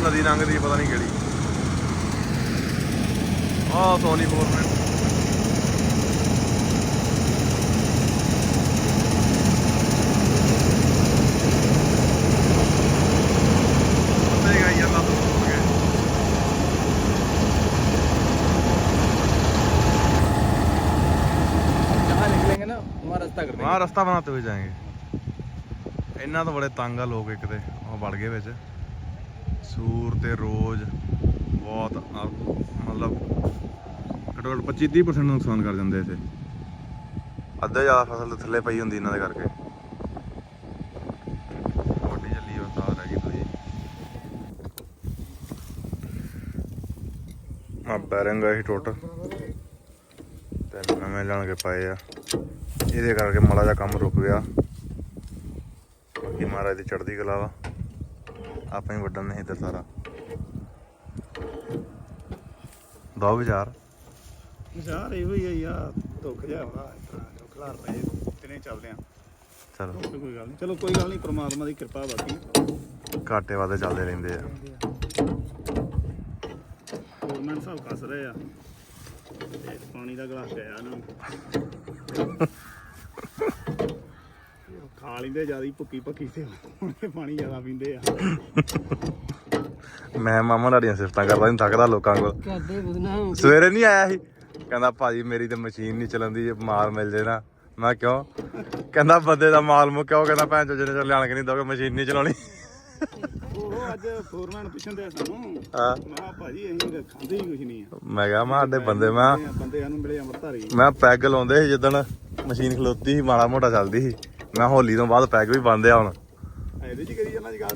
ਨਦੀ ਲੰਘਦੀ ਪਤਾ ਨਹੀਂ ਕਿਹੜੀ ਆਹ ਸੋਨੀ ਫੋਰਮੈਨ ਉੱਤੇ ਗਈ ਜਾਂਦਾ ਤੋਂ ਹੋ ਗਏ जहाँ निकलेंगे ना वहाँ रास्ता कर ਹਾਂ ਰਸਤਾ ਬਣਾਤੇ ਹੋਏ ਜਾਏਂਗੇ ਇਹਨਾਂ ਤੋਂ ਬੜੇ ਤੰਗ ਆ ਲੋਕ ਇੱਕ ਤੇ ਉਹ ਵੜ ਗਏ ਵਿੱਚ ਸੂਰ ਤੇ ਰੋਜ਼ ਬਹੁਤ ਮਤਲਬ ਘੱਟੋ ਘੱਟ 25 30% ਨੁਕਸਾਨ ਕਰ ਜਾਂਦੇ ਇਥੇ। ਅੱਧਾ ਜ਼ਿਆਦਾ ਫਸਲ ਥੱਲੇ ਪਈ ਹੁੰਦੀ ਇਹਨਾਂ ਦੇ ਕਰਕੇ। ਆ ਬੈਰਿੰਗ ਇਹ ਟੁੱਟ। ਤੇ ਨਵੇਂ ਲੈਣ ਕੇ ਪਾਏ ਆ। ਇਹਦੇ ਕਰਕੇ ਮਾੜਾ ਜਿਹਾ ਕੰਮ ਰੁਕ ਗਿਆ। ਬਾਕੀ ਮਹਾਰਾਜ ਦੀ ਚੜ੍ਹਦੀ ਕਲਾ ਵਾ। ਆਪਾਂ ਹੀ ਵੱਡਣ ਨਹੀਂ ਤੇ ਸਾਰਾ। ਦੋ ਵਿਚਾਰ ਯਾਰ ਇਹੋ ਹੀ ਆ ਯਾਰ ਦੁੱਖ ਜਿਹਾ ਹੋਣਾ ਇਸ ਤਰ੍ਹਾਂ ਜੋ ਖਲਾਰ ਪਏ ਤਿਨੇ ਚੱਲਦੇ ਆ। ਚਲੋ। ਕੋਈ ਗੱਲ ਨਹੀਂ ਚਲੋ ਕੋਈ ਗੱਲ ਨਹੀਂ ਪ੍ਰਮਾਤਮਾ ਦੀ ਕਿਰਪਾ ਬਾਕੀ। ਘਾਟੇ ਵਾਦੇ ਚੱਲਦੇ ਰਹਿੰਦੇ ਆ। ਗਵਰਨਮੈਂਟ ਸਾਹਿਬ ਕੱਸ ਰਹੇ ਆ। ਪਾਣੀ ਦਾ ਗਲਾਸ ਪਿਆ ਨਾ। ਖਾ ਲੈਂਦੇ ਜ਼ਿਆਦਾ ਭੁੱਕੀ ਭੱਕੀ ਤੇ ਪਾਣੀ ਜ਼ਿਆਦਾ ਪੀਂਦੇ ਆ। ਮੈਂ ਮਾਮਾ ਲੜੀਆਂ ਸਿਫਤਾਂ ਕਰਦਾ ਨਹੀਂ ਥੱਕਦਾ ਲੋਕਾਂ ਕੋਲ। ਸਵੇਰੇ ਨਹੀਂ ਆਇਆ ਸੀ? ਕਹਿੰਦਾ ਭਾਜੀ ਮੇਰੀ ਤੇ ਮਸ਼ੀਨ ਨਹੀਂ ਚੱਲਦੀ ਜੇ ਮਾਲ ਮਿਲ ਜੇ ਨਾ। ਮੈਂ ਕਿਉਂ? ਕਹਿੰਦਾ ਬੰਦੇ ਦਾ ਮਾਲ ਮੁੱਕਿਆ ਉਹ ਕਹਿੰਦਾ ਭੈਣ ਚੋ ਜਿਹਨੇ ਚੱਲ ਨਹੀਂ ਦੋਗੇ ਮਸ਼ੀਨ ਨਹੀਂ ਚਲਾਉਣੀ। ਮੈਂ ਕਿਹਾ ਮੈਂ ਸਾਡੇ ਬੰਦੇ ਮੈਂ ਬੰਦੇ ਸਾਨੂੰ ਮੈਂ ਪੈਗ ਲਾਉਂਦੇ ਸੀ ਜਦੋਂ ਮਸ਼ੀਨ ਖਲੋਤੀ ਸੀ ਮਾੜਾ ਮੋਟਾ ਚੱਲਦੀ ਸੀ। ਮੈਂ ਹੋਲੀ ਤੋਂ ਬਾਅਦ ਪੈਕ ਵੀ ਬੰਦ ਹੁਣ। ਇਹਦੇ ਚ ਕਰੀ ਜਾਣਾ ਜਗਾੜ?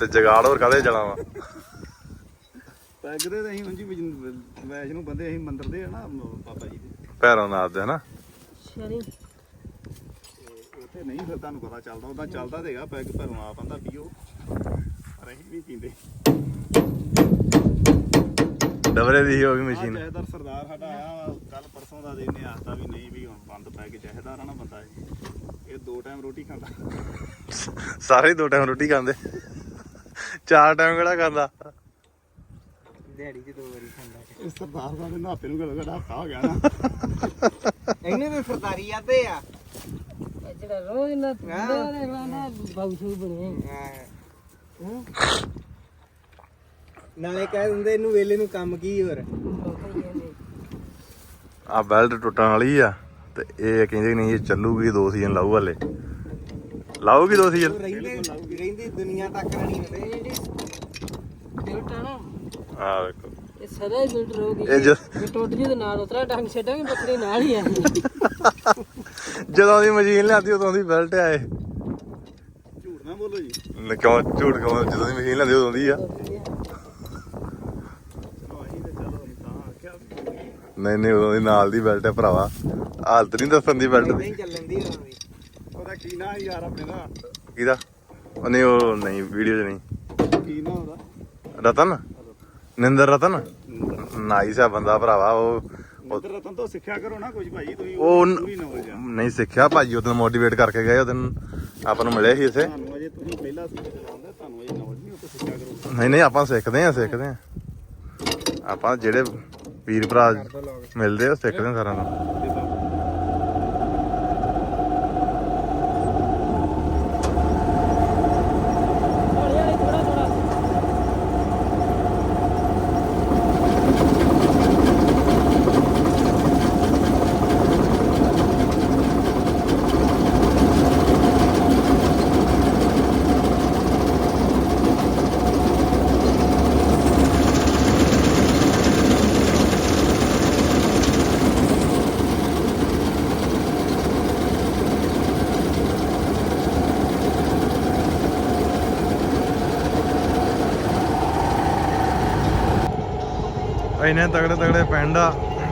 ਤੇ ਜਗਾੜ ਹੋਰ ਕਾਦੇ ਜਾਣਾ ਵਾ? ਪੈਗ ਹਨਾ? ਨਹੀਂ ਫਿਰ ਤੁਹਾਨੂੰ ਪਤਾ ਚੱਲਦਾ ਉਹਦਾ ਚੱਲਦਾ ਤੇਗਾ ਪੈਗ ਭਰੋਂ ਪੰਦਾ ਪੀਓ ਪਰ ਅਸੀਂ ਪੀਂਦੇ। ਡਬਰੇ ਦੀ ਹੋ ਗਈ ਮਸ਼ੀਨ। ਜੈਦਰ ਸਰਦਾਰ ਸਾਡਾ ਆਇਆ ਕੱਲ ਪਰਸੋਂ ਦਾ ਤੇ ਇਹਨੇ ਵੀ ਨਹੀਂ ਵੀ ਹੁਣ ਬੰਦ ਪੈ ਕੇ ਚਾਹੇਦਾਰ ਆ ਨਾ ਬੰਦਾ ਇਹ। ਇਹ ਦੋ ਟਾਈਮ ਰੋਟੀ ਖਾਂਦਾ। ਸਾਰੇ ਦੋ ਟਾਈਮ ਰੋਟੀ ਖਾਂਦੇ। ਚਾਰ ਟਾਈਮ ਕਿਹੜਾ ਖਾਂਦਾ? ਦਿਹਾੜੀ ਚ ਦੋ ਵਾਰੀ ਖਾਂਦਾ ਇਸ ਸਰਦਾਰ ਦਾ ਨਾ ਆਪੇ ਨੂੰ ਗਲ ਗੜਾ ਖਾ ਗਿਆ ਨਾ। ਇਹਨੇ ਵੀ ਸਰਦਾਰੀ ਆਦੇ ਆ। ਜਿਹੜਾ ਰੋਜ਼ ਨਾ ਪੀਂਦਾ ਰਹਿਣਾ ਨਾ ਬਾਉਸੂ ਬਣੇ ਨਾਲੇ ਕਹਿ ਦਿੰਦੇ ਇਹਨੂੰ ਵੇਲੇ ਨੂੰ ਕੰਮ ਕੀ ਹੋਰ? ਆ ਬੈਲਟ ਟੁੱਟਣ ਵਾਲੀ ਆ ਤੇ ਇਹ ਕਹਿੰਦੇ ਨਹੀਂ ਇਹ ਚੱਲੂਗੀ ਦੋ ਸੀਜ਼ਨ ਲਾਊ ਹਲੇ। ਲਾਊਗੀ ਦੋ ਸੀਜ਼ਨ? ਰਹਿੰਦੇ ਰਹਿੰਦੀ ਦੁਨੀਆ ਤੱਕ ਰਣੀ ਹੁੰਦੇ ਜਿਹੜੀ ਬਿਲਟ ਆ ਨਾ। ਆ ਵੇਖੋ। ਇਹ ਸਦਾ ਹੀ ਬਿਲਟ ਰਹੂਗੀ। ਇਹ ਜ- ਇਹ ਟੁੱਟ ਜੀ ਤੇ ਨਾਲ ਉਤਰਾ ਡੰਗ ਛੱਡਾਂਗੇ ਬੱਕਰੀ ਨਾਲ ਹੀ ਆ ਜਦੋਂ ਦੀ ਮਸ਼ੀਨ ਲਿਆਂਦੀ ਉਦੋਂ ਦੀ ਬੈਲਟ ਆਏ ਝੂਠ ਨਾ ਬੋਲੋ ਜੀ। ਨ- ਕਿਉਂ ਝੂਠ ਕਿਉਂ? ਜਦੋਂ ਦੀ ਮਸ਼ੀਨ ਲਿਆਂਦੀ ਉਦੋਂ ਦੀ ਆ ਚਲੋ ਅਸੀਂ ਤੇ ਚਲੋ ਅਸੀਂ ਤਾਂ ਆਖਿਆ ਵੀ ਨਹੀਂ ਨਹੀਂ ਉਦੋਂ ਦੀ ਨਾਲ ਦੀ ਬੈਲਟ ਹੈ ਭਰਾਵਾ। ਹਾਲਤ ਨਹੀਂ ਦੱਸਣ ਦੀ ਬੈਲਟ ਨਹੀਂ ਚੱਲਣ ਦੀ ਉਹਨਾਂ ਦੀ। ਉਹਦਾ ਕੀ ਨਾਂ ਯਾਰ ਆਪਣੇ ਦਾ? ਕਿਹਦਾ? ਉਹ ਨਹੀਂ ਉਹ ਨਹੀਂ ਵੀਡੀਓ 'ਚ ਨਹੀਂ। ਕੀ ਨਾਂ ਉਹਦਾ? ਰਤਨ? ਨਿੰਦਰ ਰਤਨ? ਨਾਈਸ ਆ ਬੰਦਾ ਭਰਾਵਾ ਉਹ ਨਿੰਦਰ ਰਤਨ ਤੋਂ ਸਿੱਖਿਆ ਕਰੋ ਨਾ ਕੁਝ ਭਾਈ ਤੁਸੀਂ ਉਹ ਨਹੀਂ ਸਿੱਖਿਆ ਭਾਜੀ ਉਹਦੋਂ ਮੋਟੀਵੇਟ ਕਰਕੇ ਗਏ ਉਹਦੋਂ ਆਪਾਂ ਨੂੰ ਮਿਲੇ ਸੀ ਇਸੇ ਤੁਹਾਨੂੰ ਅਜੇ ਤੁਸੀਂ ਪਹਿਲਾਂ ਸੀ ਚਲਾਉਂਦੇ ਤੁਹਾਨੂੰ ਅਜੇ ਨੌਲੇਜ ਨਹੀਂ ਉਹ ਤੋਂ ਸਿੱਖਿਆ ਕਰੋ। ਨਹੀਂ ਨਹੀਂ ਆਪਾਂ ਸਿੱਖਦੇ ਆ ਸਿੱਖਦੇ ਆ ਆਪਾਂ ਜਿਹੜੇ ਵੀਰ ਭਰਾ ਮਿਲਦੇ ਆ ਸਿੱਖਦੇ ਆ ਸਾਰਿਆਂ ਨੂੰ। ਇੰਨੇ ਤਗੜੇ ਤਗੜੇ ਪਿੰਡ ਆ,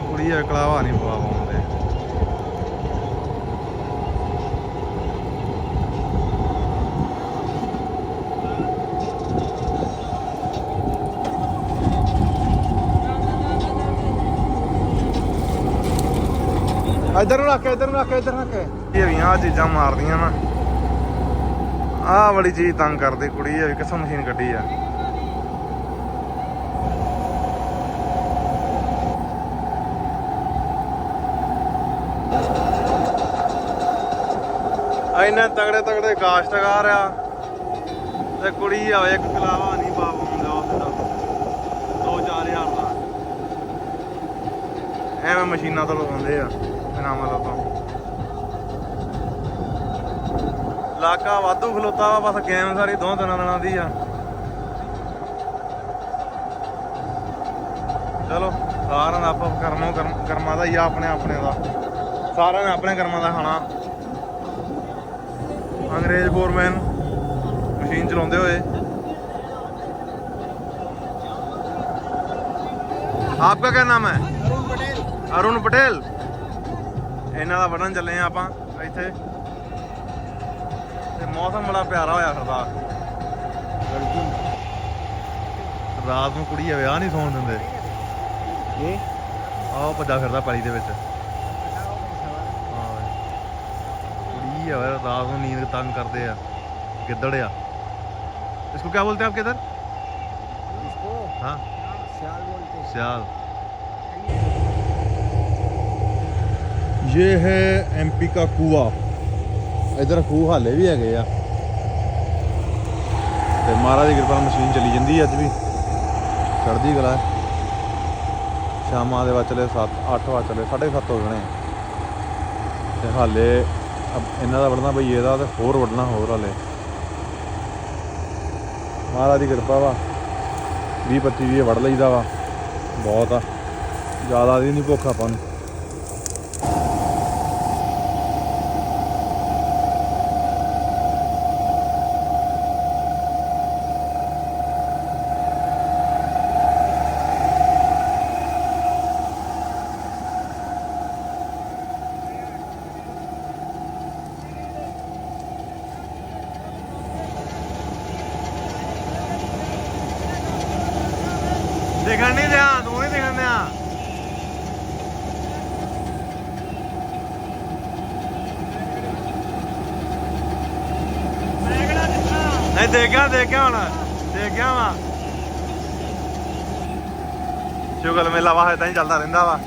ਕੁੜੀ ਕਲਾਵਾ ਨਹੀਂ ਪਵਾ ਪਾਉਂਦੇ ਇਧਰ ਨੂੰ ਰੱਖ ਇਧਰ ਨੂੰ ਰੱਖ ਇਧਰ ਰੱਖ ਇਹ ਵੀ ਆ ਚੀਜ਼ਾਂ ਮਾਰਦੀਆਂ ਨਾ ਆਹ ਵਾਲੀ ਚੀਜ਼ ਤੰਗ ਕਰਦੀ ਕੁੜੀ, ਇਹ ਵੀ ਕਿੱਥੋਂ ਮਸ਼ੀਨ ਕੱਢੀ ਆ। ਇੰਨੇ ਤਗੜੇ ਤਗੜੇ ਕਾਸ਼ਤਕਾਰ ਆ। ਤੇ ਕੁੜੀ ਆਵੇ ਇੱਕ ਕਲਾਵਾ ਨਹੀਂ ਪਾ ਪਾਉਂਦਾ ਉਸ ਦਾ 2-4000 ਦਾ। ਐਵੇਂ ਮਸ਼ੀਨਾਂ ਤੋਂ ਲਵਾਉਂਦੇ ਆ ਬਿਨਾਂ ਮਤਲਬ ਲਾਕਾ ਵਾਧੂ ਖਲੋਤਾ ਵਾ, ਬਸ ਗੇਮ ਸਾਰੀ ਦੋ ਦਿਨਾਂ ਦਿਨਾਂ ਦੀ ਆ। ਚਲੋ, ਸਾਰਿਆਂ ਦਾ ਆਪੋ ਕਰਮੋ ਕਰਮ ਕਰਮਾਂ ਦਾ ਹੀ ਆ, ਆਪਣੇ ਆਪਣੇ ਦਾ। ਸਾਰਿਆਂ ਨੇ ਆਪਣੇ ਕਰਮਾਂ ਦਾ ਖਾਣਾ। ਅੰਗਰੇਜ਼ ਫੋਰਮੈਨ ਮਸ਼ੀਨ ਚਲਾਉਂਦੇ ਹੋਏ। ਆਪਕਾ ਕੀ ਨਾਮ ਹੈ? ਅਰੁਣ ਪਟੇਲ। ਅਰੁਣ ਪਟੇਲ ਇਹਨਾਂ ਦਾ ਵੜਨ ਚੱਲੇ ਆ ਆਪਾਂ ਇੱਥੇ। ਤੇ ਮੌਸਮ ਬੜਾ ਪਿਆਰਾ ਹੋਇਆ ਫਿਰਦਾ ਰਾਤ ਨੂੰ ਕੁੜੀ ਆ ਵਿਆਹ ਨਹੀਂ ਸੌਣ ਦਿੰਦੇ। ਇਹ? ਆਹ ਭੱਜਾ ਫਿਰਦਾ ਪਾਲੀ ਦੇ ਵਿੱਚ ਹਾਂ ਕੁੜੀ ਆ ਵੇ ਰਾਤ ਨੂੰ ਨੀਂਦ ਤੰਗ ਕਰਦੇ ਆ ਗਿੱਦੜ ਆ इसको क्या बोलते हैं आप किधर इसको हाँ शाल बोलते हैं सियाल ये है एमपी का कुआ ਇਧਰ ਖੂਹ ਹਾਲੇ ਵੀ ਹੈਗੇ ਆ ਤੇ ਮਹਾਰਾਜ ਦੀ ਕਿਰਪਾ ਨਾਲ ਮਸ਼ੀਨ ਚੱਲੀ ਜਾਂਦੀ ਆ ਅੱਜ ਵੀ ਚੜਦੀ ਕਲਾ ਹੈ। ਸ਼ਾਮਾਂ ਦੇ ਵੱਜ ਚਲੇ 7 8 ਵੱਜ ਚਲੇ 7:30 ਹੋ ਗਏ ਤੇ ਹਾਲੇ ਅਬ ਇਹਨਾਂ ਦਾ ਵੜਨਾ ਬਈ, ਇਹਦਾ ਤੇ ਹੋਰ ਵੜਨਾ ਹੋਰ ਹਾਲੇ। ਮਹਾਰਾਜ ਦੀ ਕਿਰਪਾ ਵਾ। 20 25 ਵੀ ਵੜ ਲਈਦਾ ਵਾ। ਬਹੁਤ ਆ। ਜ਼ਿਆਦਾ ਦੀ ਨਹੀਂ ਭੁੱਖ ਆਪਾਂ ਨੂੰ ਦੇਖਣ ਨਹੀਂ ਦਿਆ ਤੂੰ ਨਹੀਂ ਦੇਖਣ ਦਿਆ ਨਹੀਂ ਦੇਖਿਆ ਦੇਖਿਆ ਹੁਣ ਦੇਖਿਆ ਵਾ। ਸ਼ੁਗਲ ਮੇਲਾ ਵਾ ਤਾਂ ਹੀ ਚੱਲਦਾ ਰਹਿੰਦਾ ਵਾ।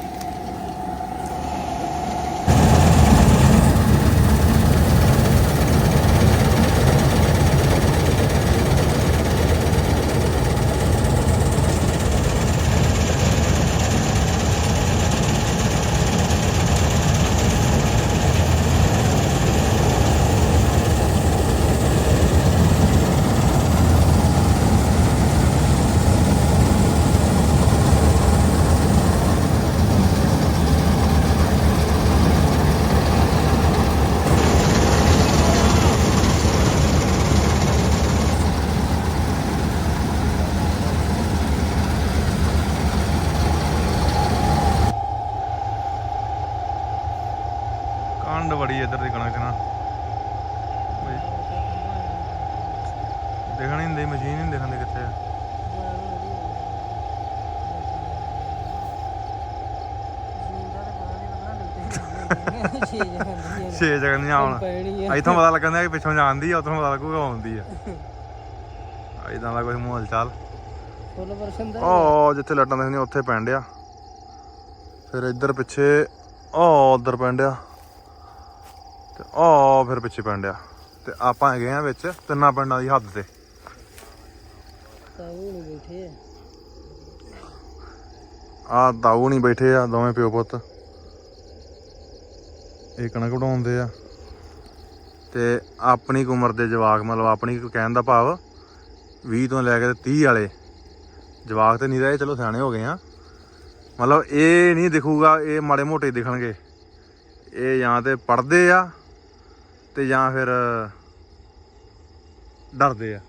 ਬੜੀ ਇੱਧਰ ਦੀ ਕਣਕ ਨਾ। ਦੇਖਣ ਹੀ ਨਹੀਂ ਦੇ ਮਸ਼ੀਨ ਨਹੀਂ ਦੇਖਣ ਦੀ ਕਿੱਥੇ ਆ। ਛੇ ਜਗ੍ਹਾ ਨਹੀਂ ਆਉਣ। ਇੱਥੋਂ ਪਤਾ ਲੱਗਦਾ ਕਿ ਪਿੱਛੋਂ ਜਾਂਦੀ ਆ ਉੱਥੋਂ ਪਤਾ ਲੱਗੂਗਾ ਆਉਂਦੀ ਆ। ਇਦਾਂ ਦਾ ਕੋਈ ਮਾਹੌਲ ਚਾਲ। ਫੁੱਲ ਦਾ ਜਿੱਥੇ ਲੱਟਾਂ ਦੇਖਦੀਆਂ ਉੱਥੇ ਪੈਣ ਡਿਆ। ਫਿਰ ਇੱਧਰ ਪਿੱਛੇ ਉਹ ਉਧਰ ਪੈਣ ਡਿਆ। ਤੇ ਉਹ ਫਿਰ ਪਿੱਛੇ ਪੈਣ ਡਿਆ। ਤੇ ਆਪਾਂ ਹੈਗੇ ਆ ਵਿੱਚ ਤਿੰਨਾਂ ਪਿੰਡਾਂ ਦੀ ਹੱਦ ਤੇ। ਨਹੀਂ ਬੈਠੇ ਆ। ਆ ਦਾਊ ਨਹੀਂ ਬੈਠੇ ਆ ਦੋਵੇਂ ਪਿਓ ਪੁੱਤ। ਇਹ ਕਣਕ ਵਢਾਉਂਦੇ ਆ। ਤੇ ਆਪਣੀ ਉਮਰ ਦੇ ਜਵਾਕ ਮਤਲਬ ਆਪਣੀ ਕੁ ਕਹਿਣ ਦਾ ਭਾਵ 20 ਤੋਂ ਲੈ ਕੇ ਤੇ 30 ਵਾਲੇ। ਜਵਾਕ ਤੇ ਨਹੀਂ ਰਹੇ ਚਲੋ ਸਿਆਣੇ ਹੋ ਗਏ ਆ। ਮਤਲਬ ਇਹ ਨਹੀਂ ਦਿਖੂਗਾ ਇਹ ਮਾੜੇ ਮੋਟੇ ਦਿਖਣਗੇ। ਇਹ ਜਾਂ ਤੇ ਪੜਦੇ ਆ ਤੇ ਜਾਂ ਫਿਰ ਡਰਦੇ ਆ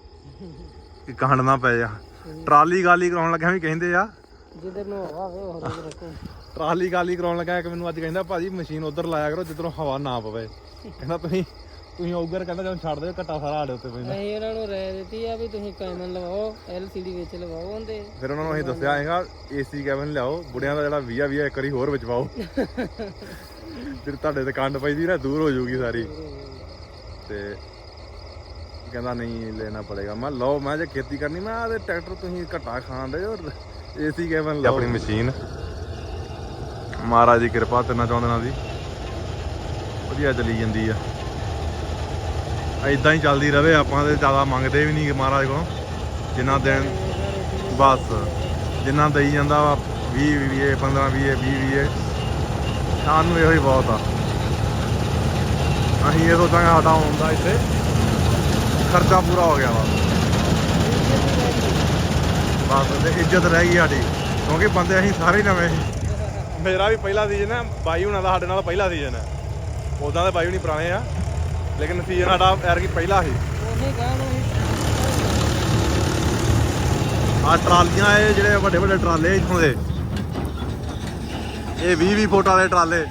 ਕਿ ਕਾਂਡ ਨਾ ਪੈ ਜਾ। ਟਰਾਲੀ ਗਾਲੀ ਕਰਾਉਣ ਲੱਗਿਆ ਵੀ ਕਹਿੰਦੇ ਆ। ਜਿੱਧਰ ਨੂੰ ਹਵਾ ਵੇ ਉਹ ਰੱਖੋ। ਟਰਾਲੀ ਗਾਲੀ ਕਰਾਉਣ ਲੱਗਾ ਇੱਕ ਮੈਨੂੰ ਅੱਜ ਕਹਿੰਦਾ ਭਾਜੀ ਮਸ਼ੀਨ ਉਧਰ ਲਾਇਆ ਕਰੋ ਜਿੱਧਰੋਂ ਹਵਾ ਨਾ ਪਵੇ। ਕਹਿੰਦਾ ਤੁਸੀਂ ਤੁਸੀਂ ਉਗਰ ਕਹਿੰਦਾ ਜਦੋਂ ਛੱਡ ਦਿਓ ਘੱਟਾ ਸਾਰਾ ਆੜੇ ਉੱਤੇ ਪੈਂਦਾ। ਅਸੀਂ ਉਹਨਾਂ ਨੂੰ ਰਾਏ ਦਿੱਤੀ ਆ ਵੀ ਤੁਸੀਂ ਕਾਇਮਨ ਲਵਾਓ ਐਲਸੀਡੀ ਵਿੱਚ ਲਵਾਓ ਹੁੰਦੇ ਫਿਰ ਉਹਨਾਂ ਨੂੰ ਅਸੀਂ ਦੱਸਿਆ ਹੈਗਾ ਏਸੀ ਕੈਬਨ ਲਿਆਓ ਬੁੜਿਆਂ ਦਾ ਜਿਹੜਾ ਵੀਆ ਵੀਆ ਇੱਕ ਵਾਰੀ ਹੋਰ ਵਿੱਚ ਪਾਓ ਫਿਰ ਤੁਹਾਡੇ ਤੇ ਕੰਡ ਪੈਂਦੀ ਨਾ ਦੂਰ ਹੋ ਜਾਊਗੀ ਸਾਰੀ। ਤੇ ਕਹਿੰਦਾ ਨਹੀਂ ਲੈਣਾ ਪੜੇਗਾ। ਮੈਂ ਲਓ, ਮੈਂ ਜੇ ਖੇਤੀ ਕਰਨੀ, ਮੈਂ ਆਦੇ ਟਰੈਕਟਰ ਤੁਸੀਂ ਘਟਾ ਖਾਣ ਦੇ ਔਰ ਏਸੀ ਕੈਬਨ ਲਾਓ? ਆਪਣੀ ਮਸ਼ੀਨ। ਮਹਾਰਾਜ ਦੀ ਕਿਰਪਾ, ਤਿੰਨਾਂ ਚੌਂ ਦਿਨਾਂ ਦੀ। ਵਧੀਆ ਚਲੀ ਜਾਂਦੀ ਆ। ਇਦਾਂ ਹੀ ਚੱਲਦੀ ਰਵੇ, ਆਪਾਂ ਤੇ ਜ਼ਿਆਦਾ ਮੰਗਦੇ ਵੀ ਨਹੀਂ ਮਹਾਰਾਜ ਕੋਲੋਂ। ਜਿੰਨਾ ਦਿਨ, ਬਸ, ਜਿੰਨਾ ਦਈ ਜਾਂਦਾ ਵਾ 20 20 15 20 20 20 ਸਾਨੂੰ ਇਹੋ ਹੀ ਬਹੁਤ ਆ। ਅਸੀਂ ਇਹ ਸੋਚਾਂਗੇ ਸਾਡਾ ਆਉਂਦਾ ਇੱਥੇ। ਖਰਚਾ ਪੂਰਾ ਹੋ ਗਿਆ ਵਾ। ਬਸ ਤੇ ਇੱਜ਼ਤ ਰਹਿ ਗਈ ਸਾਡੀ ਕਿਉਂਕਿ ਬੰਦੇ ਅਸੀਂ ਸਾਰੇ ਨਵੇਂ ਸੀ। ਮੇਰਾ ਵੀ ਪਹਿਲਾ ਸੀਜ਼ਨ ਹੈ ਬਾਈ ਹੁਣਾਂ ਦਾ ਸਾਡੇ ਨਾਲ ਪਹਿਲਾ ਸੀਜ਼ਨ ਹੈ ਉਦਾਂ ਦੇ ਬਾਈ ਹੁਣੀ ਪੁਰਾਣੇ ਆ ਲੇਕਿਨ ਸੀਜ਼ਨ ਸਾਡਾ ਐਰ ਕੀ ਪਹਿਲਾ ਸੀ। ਆ ਟਰਾਲੀਆਂ ਇਹ ਜਿਹੜੇ ਵੱਡੇ ਵੱਡੇ ਟਰਾਲੇ ਇੱਥੋਂ ਦੇ। ਇਹ 20 20 ਫੁੱਟ ਵਾਲੇ ਟਰਾਲੇ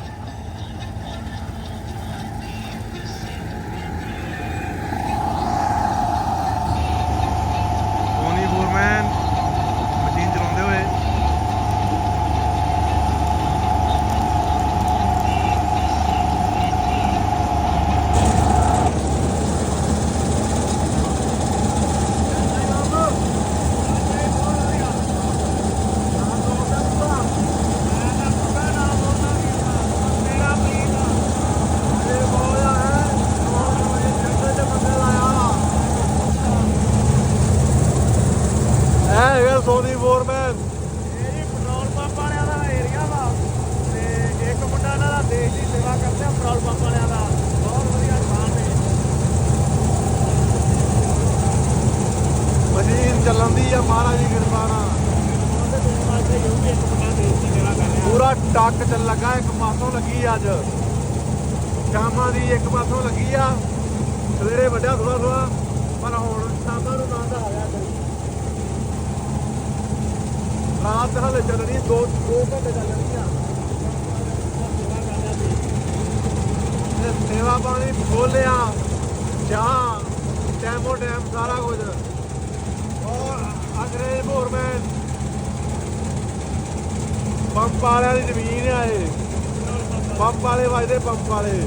ਸੋਨੀ ਫੋਰਮੈਨ ਮਸ਼ੀਨ ਚਲਾਉਂਦੇ ਹੋਏ ਇਹ ਹੈਗਾ ਸੋਨੀ ਫੋਰਮੈਨ ਇਹ ਜੀ ਪੈਟਰੋਲ ਪੰਪ ਵਾਲਿਆਂ ਦਾ ਏਰੀਆ ਵਾ ਤੇ ਇੱਕ ਮੁੰਡਾ ਇਹਨਾਂ ਦਾ ਦੇਸ਼ ਦੀ ਸੇਵਾ ਕਰਦੇ ਆ ਪੈਟਰੋਲ ਪੰਪ ਵਾਲਿਆਂ ਦਾ ਬਹੁਤ ਵਧੀਆ ਇਨਸਾਨ ਨੇ ਮਸ਼ੀਨ ਚੱਲਣ ਆ ਮਹਾਰਾਜ ਦੀ ਕਿਰਪਾ ਨਾਲ। ਪੂਰਾ ਟੱਕ ਚੱਲ ਲੱਗਾ, ਇੱਕ ਪਾਸੋਂ ਲੱਗੀ ਅੱਜ। ਸ਼ਾਮਾਂ ਦੀ ਇੱਕ ਪਾਸੋਂ ਲੱਗੀ ਆ। ਸਵੇਰੇ ਵੱਡਿਆ ਥੋੜਾ ਥੋੜਾ ਪਰ ਹੁਣ ਸ਼ਾਮਾਂ ਨੂੰ ਨਾ ਆ ਗਿਆ ਰਾਤ ਹਲੇ ਚੱਲਣੀ 2 2 ਘੰਟੇ ਚੱਲਣੀ ਆ। ਤੇ ਸੇਵਾ ਪਾਣੀ ਖੋਲਿਆ। ਚਾਹ ਟੈਮੋ ਟੈਮ ਸਾਰਾ ਕੁਝ। ਔਰ ਅੰਗਰੇਜ਼ ਭੋਰਮੈਨ ਪੰਪ ਵਾਲਿਆਂ ਦੀ ਜ਼ਮੀਨ ਆ ਇਹ। ਪੰਪ ਵਾਲੇ ਵੱਜਦੇ ਪੰਪ ਵਾਲੇ।